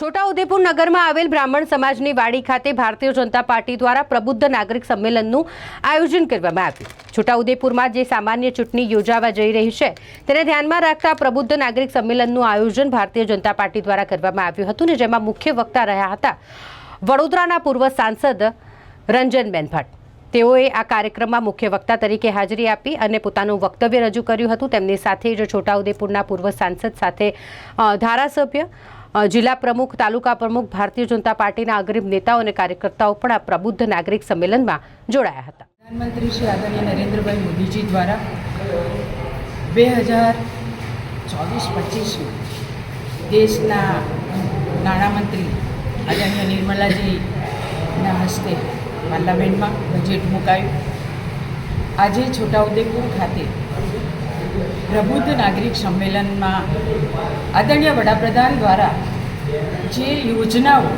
છોટાઉદેપુર નગરમાં આવેલ બ્રાહ્મણ સમાજની વાડી ખાતે ભારતીય જનતા પાર્ટી દ્વારા પ્રબુદ્ધ નાગરિક સંમેલનનું આયોજન કરવામાં આવ્યું. છોટાઉદેપુરમાં જે સામાન્ય ચૂંટણી યોજાવા જઈ રહી છે, તેને ધ્યાનમાં રાખતા પ્રબુદ્ધ નાગરિક સંમેલનનું આયોજન ભારતીય જનતા પાર્ટી દ્વારા કરવામાં આવ્યું હતું ને જેમાં મુખ્ય વક્તા રહ્યા હતા વડોદરાના પૂર્વ સાંસદ રંજનબેન ભટ્ટ તેઓએ આ કાર્યક્રમમાં મુખ્ય વક્તા તરીકે હાજરી આપી અને પોતાનું વક્તવ્ય રજૂ કર્યું હતું. તેમની સાથે જ છોટાઉદેપુરના પૂર્વ સાંસદ સાથે ધારાસભ્ય જિલ્લા પ્રમુખ, તાલુકા પ્રમુખ ભારતીય જનતા પાર્ટીના અગ્રીમ નેતાઓ અને કાર્યકર્તાઓ પણ આ પ્રબુદ્ધ નાગરિક સંમેલનમાં જોડાયા હતા. પ્રધાનમંત્રી શ્રી આદરણીય નરેન્દ્રભાઈ મોદીજી દ્વારા બે હજાર ચોવીસ પચીસમાં દેશના નાણામંત્રી આદરણીય નિર્મલાજીના હસ્તે પાર્લામેન્ટમાં બજેટ મુકાયું. આજે છોટાઉદેપુર ખાતે પ્રબુદ્ધ નાગરિક સંમેલનમાં આદરણીય વડાપ્રધાન દ્વારા જે યોજનાઓ,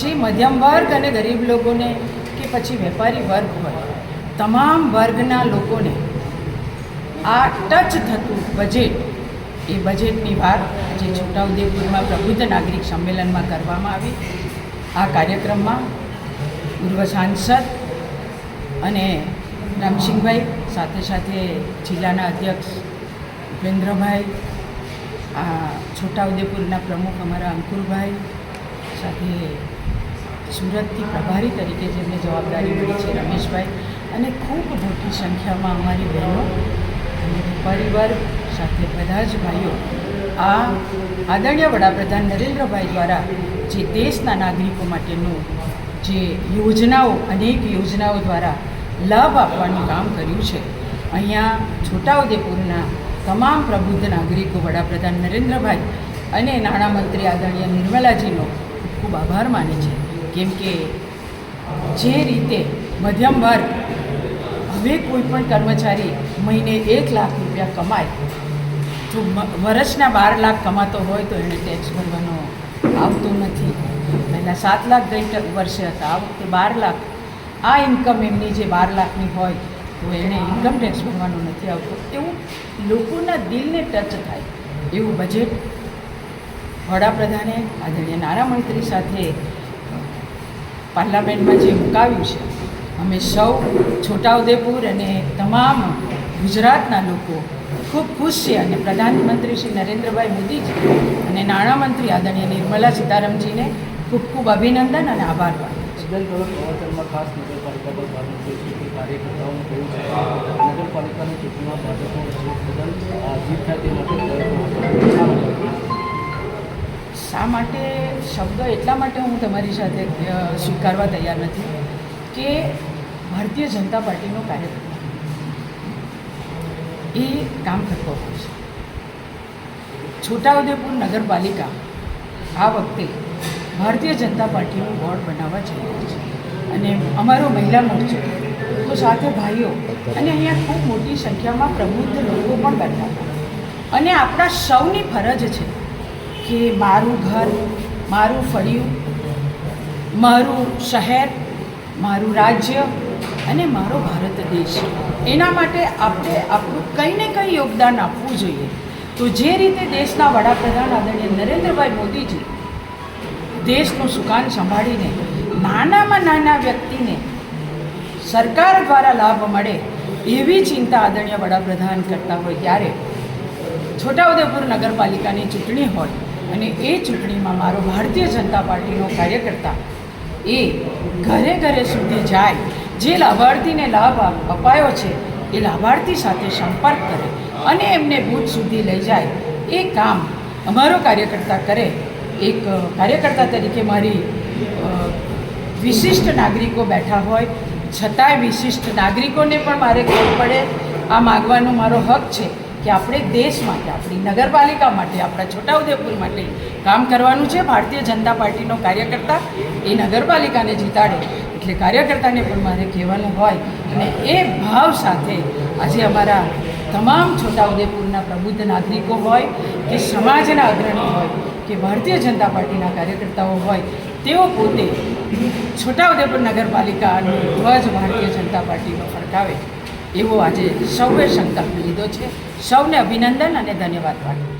જે મધ્યમ વર્ગ અને ગરીબ લોકોને કે પછી વેપારી વર્ગ હોય, તમામ વર્ગના લોકોને આ ટચ થતું બજેટ એ બજેટની વાત જે છોટાઉદેપુરમાં પ્રબુદ્ધ નાગરિક સંમેલનમાં કરવામાં આવી. આ કાર્યક્રમમાં પૂર્વ સાંસદ અને રામસિંહભાઈ સાથે સાથે જિલ્લાના અધ્યક્ષ ઉપેન્દ્રભાઈ આ છોટાઉદેપુરના પ્રમુખ અમારા અંકુરભાઈ સાથે સુરતથી પ્રભારી તરીકે જેમને જવાબદારી મળી છે રમેશભાઈ. અને ખૂબ મોટી સંખ્યામાં અમારી બહેનો અને વેપારી સાથે બધા જ ભાઈઓ આ આદરણીય વડાપ્રધાન નરેન્દ્રભાઈ દ્વારા જે દેશના નાગરિકો માટેનું જે યોજનાઓ, અનેક યોજનાઓ દ્વારા લાભ આપવાનું કામ કર્યું છે. અહીંયા છોટાઉદેપુરના તમામ પ્રબુદ્ધ નાગરિકો, વડાપ્રધાન નરેન્દ્રભાઈ અને નાણામંત્રી આદરણીય નિર્મલાજીનો ખૂબ આભાર માને છે. કેમ કે જે રીતે મધ્યમ વર્ગ હવે કોઈ પણ કર્મચારી મહિને એક લાખ રૂપિયા કમાય, જો વર્ષના બાર લાખ કમાતો હોય તો એને ટેક્સ ભરવાનો આવતો નથી. પહેલાં સાત લાખ ગઈ વર્ષે હતા, આ વખતે બાર લાખ. આ ઇન્કમ એમની જે બાર લાખની હોય તો એને ઇન્કમ ટેક્સ ભરવાનો નથી આવતો. એવું લોકોના દિલને ટચ થાય. એવું બજેટ વડાપ્રધાને આદરણીય નાણામંત્રી સાથે પાર્લામેન્ટમાં જે મુકાવ્યું છે, અમે સૌ છોટાઉદેપુર અને તમામ ગુજરાતના લોકો ખૂબ ખુશ છે અને પ્રધાનમંત્રી શ્રી નરેન્દ્રભાઈ મોદીજી અને નાણામંત્રી આદરણીય નિર્મલા સીતારામજીને ખૂબ ખૂબ અભિનંદન અને આભાર માનું છું. જલ કરોડ પ્રવર્તનમાં ખાસ નગરપાલિકા પર ભાર મૂક્યો છે કે કાર્યકર્તાઓનું કહ્યું છે નગરપાલિકાની ચૂંટણીમાં ભાજપનું જીત થાય તે માટે શા માટે? શબ્દ એટલા માટે હું તમારી સાથે સ્વીકારવા તૈયાર નથી કે ભારતીય જનતા પાર્ટીનો કાર્યકર્તા એ કામ કરતો હોય છે. છોટાઉદેપુર નગરપાલિકા આ વખતે ભારતીય જનતા પાર્ટીનું બોર્ડ બનાવવા જઈ રહી છે. અને અમારો મહિલા મોરચો. તો સાથે ભાઈઓ અને અહીંયા ખૂબ મોટી સંખ્યામાં પ્રબુદ્ધ લોકો પણ બેઠા હતા. અને આપણા સૌની ફરજ છે કે મારું ઘર, મારું ફળિયું, મારું શહેર, મારું રાજ્ય અને મારો ભારત દેશ. એના માટે આપણે આપણું કંઈ ને કંઈ યોગદાન આપવું જોઈએ. તો જે રીતે દેશના વડાપ્રધાન આદરણીય નરેન્દ્રભાઈ મોદીજી દેશનું સુકાન સંભાળીને નાનામાં નાના વ્યક્તિને સરકાર દ્વારા લાભ મળે એવી ચિંતા આદરણીય વડાપ્રધાન કરતા હોય ત્યારે છોટાઉદેપુર નગરપાલિકાની ચૂંટણી હોય અને એ ચૂંટણીમાં મારો ભારતીય જનતા પાર્ટીનો કાર્યકર્તા એ ઘરે ઘરે સુધી જાય, જે લાભાર્થીને લાભ અપાયો છે, એ લાભાર્થી સાથે સંપર્ક કરે અને એમને બૂથ સુધી લઈ જાય, એ કામ અમારો કાર્યકર્તા કરે. એક કાર્યકર્તા તરીકે મારી વિશિષ્ટ નાગરિકો બેઠા હોય, છતાંય વિશિષ્ટ નાગરિકોને પણ મારે ખબર પડે. આ માગવાનો મારો હક છે કે આપણે દેશ માટે, આપણી નગરપાલિકા માટે, આપણા છોટાઉદેપુર માટે કામ કરવાનું છે. ભારતીય જનતા પાર્ટીનો કાર્યકર્તા એ નગરપાલિકાને જીતાડે, એટલે કાર્યકર્તાને પણ મારે કહેવાનું હોય. અને એ ભાવ સાથે આજે અમારા તમામ છોટાઉદેપુરના પ્રબુદ્ધ નાગરિકો હોય કે સમાજના અગ્રણી હોય કે ભારતીય જનતા પાર્ટીના કાર્યકર્તાઓ હોય, તેઓ પોતે છોટાઉદેપુર નગરપાલિકાનો ધ્વજ ભારતીય જનતા પાર્ટીનો ફરકાવે. એવો આજે સૌએ સંકલ્પ લીધો છે. સૌને અભિનંદન અને ધન્યવાદ પાઠવું.